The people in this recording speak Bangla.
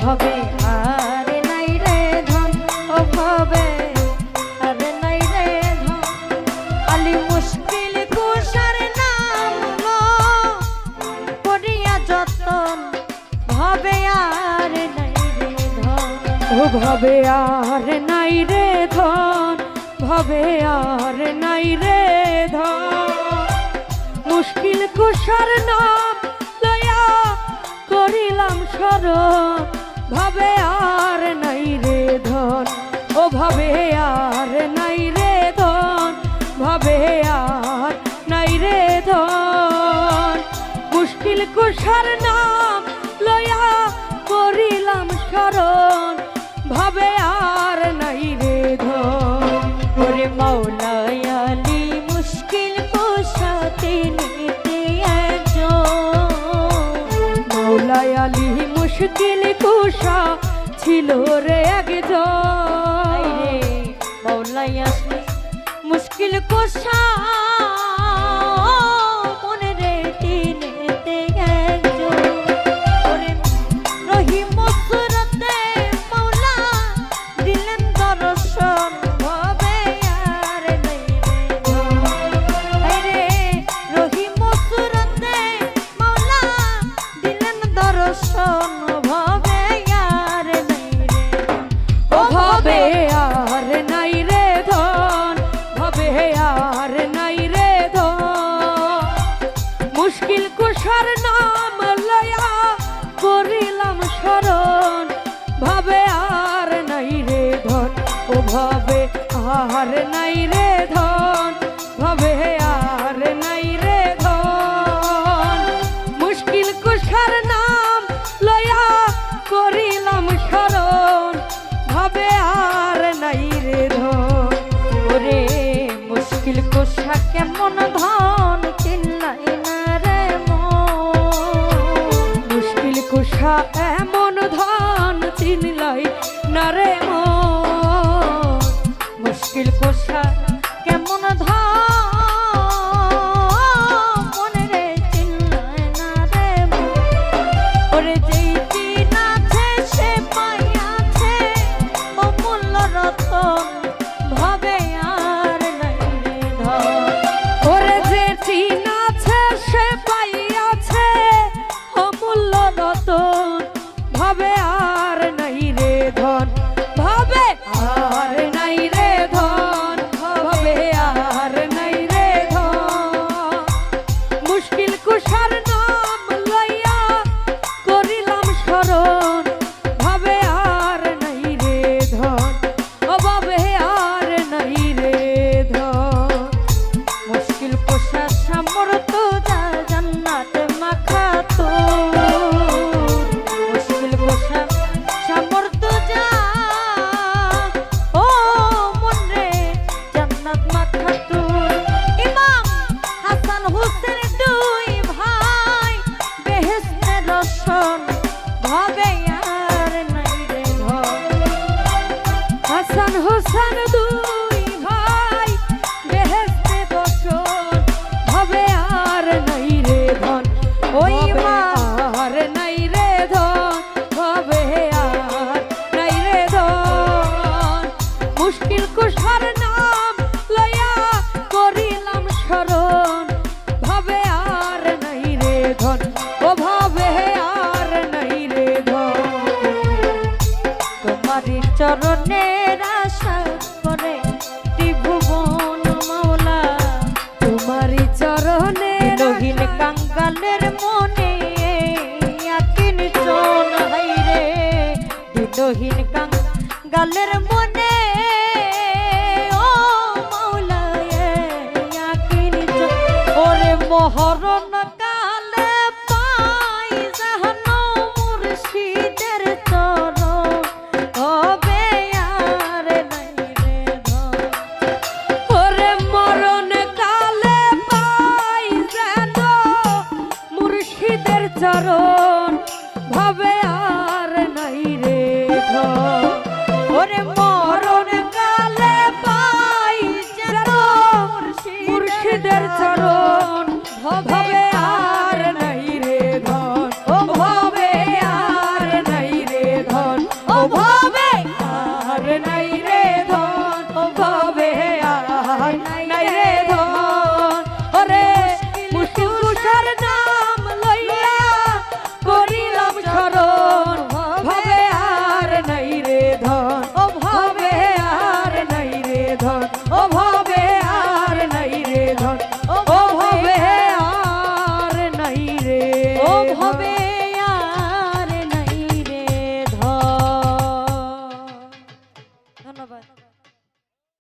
ভবে, আর নাই রে ধন, ও ভবে, আর নাই রে ধন। আলি মুশকিল কুসার নাম করিয়া যতন, ভবে আর নাই রে ধন। ও ভবে আর নাই রে ধন, ভবে আর নাই রে ধন। মুশকিল কুষার নাম করিলাম ভাবে আর নাই রে ধন। ও ভাবে আর নাই রে ধন, ভাবে আর নাই রে ধন। মুশকিল কুষার নাম লয়া করিলাম স্মরণ মুশকিল কুষা ছিল রে একজন? মুশকিল কোষা। দর্শন ভবে আর নাই রে। ও ভবে আর নাই রে ধন, ভবে আর নাই রে ধন। মুশকিল কুষার নাম লয়া করিলাম স্মরণ ভাবে আর নাই রে ধন, ও ভাবে আর নাই রে ধন। কোষা কেমন ধন চিল্লাই না রে মুশকিল কুষা হাসান হোসান দুই কাঙ্গালের মনে আকিন চন হাইরে দিনহীন গালের মনে চরণ ভাবে আর নাই রে ধন